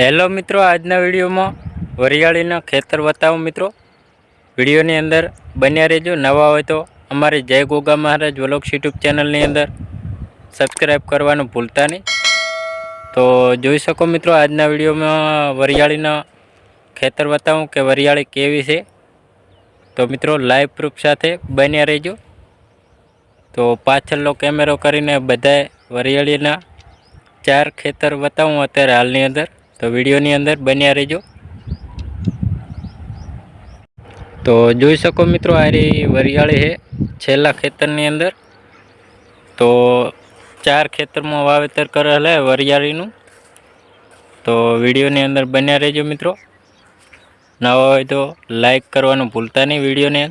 Hello મિત્રો, આજના વિડીયોમાં વરિયાળીના ખેતર બતાવો મિત્રો. વિડીયોની અંદર બન્યા રહેજો. નવા હોય તો અમારી જય ગોગા મહારાજ વ્લોગ્સ યુટ્યુબ ચેનલની અંદર સબસ્ક્રાઈબ કરવાનું ભૂલતા નહીં. તો જોઈ શકો મિત્રો, આજના વિડીયોમાં વરિયાળીના ખેતર બતાવું કે વરિયાળી કેવી છે. તો મિત્રો, લાઈવ પ્રૂફ સાથે બન્યા રહેજો. તો પાછળનો કેમેરો કરીને બધાએ વરિયાળીના ચાર ખેતર બતાવું અત્યારે હાલની અંદર. તો વિડીયોની અંદર બન્યા રહેજો. તો જોઈ શકો મિત્રો, આ રે વરિયાળી છે. છેલ્લા ખેતરની અંદર. તો ચાર ખેતરમાં વાવેતર કરેલ હે વરિયાળીનું. તો વિડીયોની અંદર બન્યા રહેજો મિત્રો. નવા હોય તો લાઈક કરવાનું ભૂલતા નહીં વિડીયોને.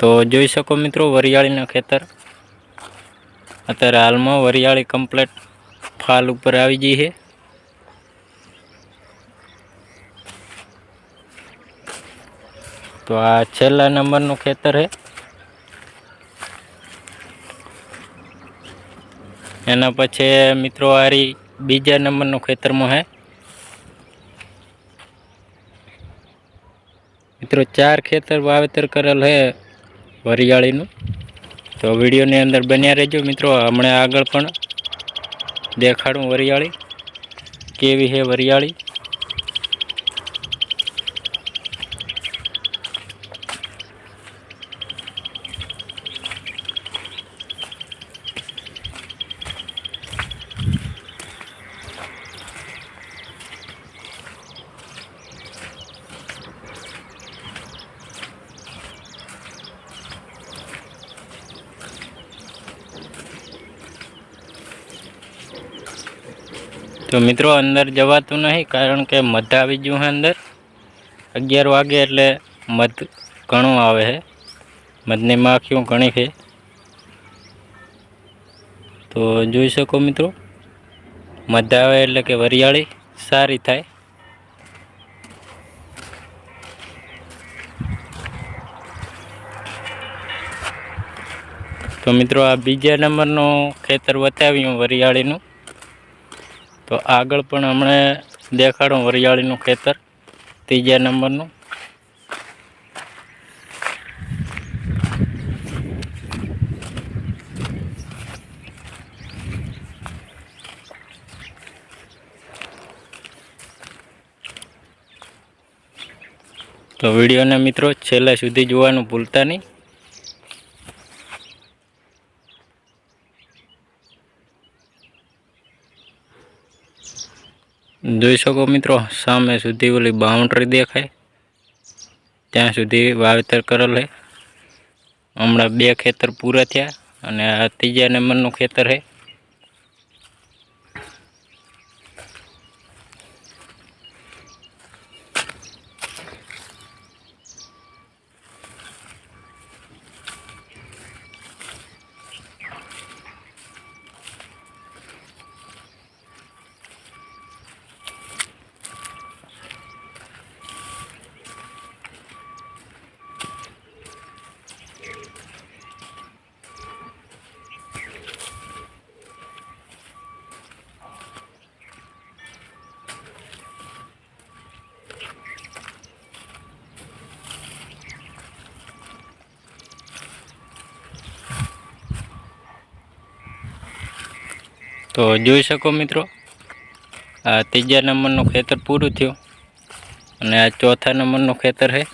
તો જોઈ શકો મિત્રો વરિયાળીના ખેતર. અત્યારે હાલમાં વરિયાળી કમ્પ્લેટ ફાલ ઉપર આવી ગઈ છે. તો આ છેલ્લા નંબરનું ખેતર છે. એના પછી મિત્રો આરી બીજા નંબરનું ખેતરમાં છે. મિત્રો ચાર ખેતર વાવેતર કરેલ છે વરિયાળીનું. તો વિડીયોની અંદર બન્યા રહેજો મિત્રો. હમણાં આગળ પણ દેખાડું વરિયાળી. કેવી છે વરિયાળી? તો મિત્રો અંદર જવાતું નહીં, કારણ કે મધ આવી ગયું છે અંદર. અગિયાર વાગે એટલે મધ ઘણું આવે છે. મધની માખીઓ ઘણી છે. તો જોઈ શકો મિત્રો, મધ આવે એટલે કે વરિયાળી સારી થાય. તો મિત્રો આ બીજા નંબરનું ખેતર બતાવ્યું વરિયાળીનું. તો આગળ પણ હમણાં દેખાડું વરિયાળીનું ખેતર, ત્રીજા નંબરનું. તો વિડીયોને મિત્રો છેલ્લા સુધી જોવાનું ભૂલતા નહીં. જોઈ શકો મિત્રો, સામે સુધી ઓલી બાઉન્ડ્રી દેખાય. ત્યાં સુધી વાવેતર કરેલ છે. હમણાં બે ખેતર પૂરા થયા અને આ ત્રીજા નંબરનું ખેતર છે. તો જોઈ શકો મિત્રો, આ ત્રીજા નંબરનું ખેતર પૂરું થયું અને આ ચોથા નંબરનું ખેતર છે.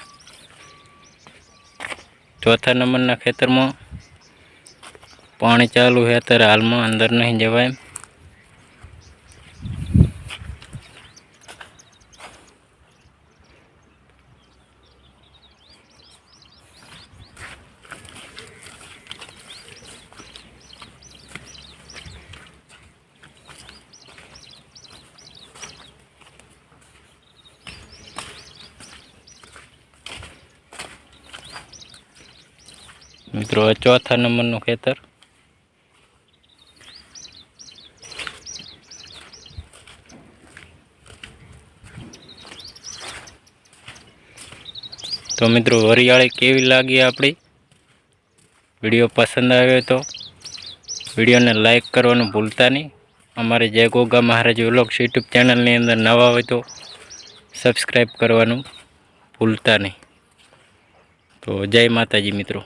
ચોથા નંબરના ખેતરમાં પાણી ચાલુ છે, અત્યારે હાલમાં અંદર નહીં જવાય મિત્રો, આ ચોથા નંબરનું ખેતર. તો મિત્રો, વરિયાળી કેવી લાગી આપણી? વીડિયો પસંદ આવ્યો તો વિડીયોને લાઈક કરવાનું ભૂલતા નહીં. અમારી જય ગોગા મહારાજ વ્લોગ્સ યુટ્યુબ ચેનલની અંદર નવા હોય તો સબસ્ક્રાઈબ કરવાનું ભૂલતા નહીં. તો જય માતાજી મિત્રો.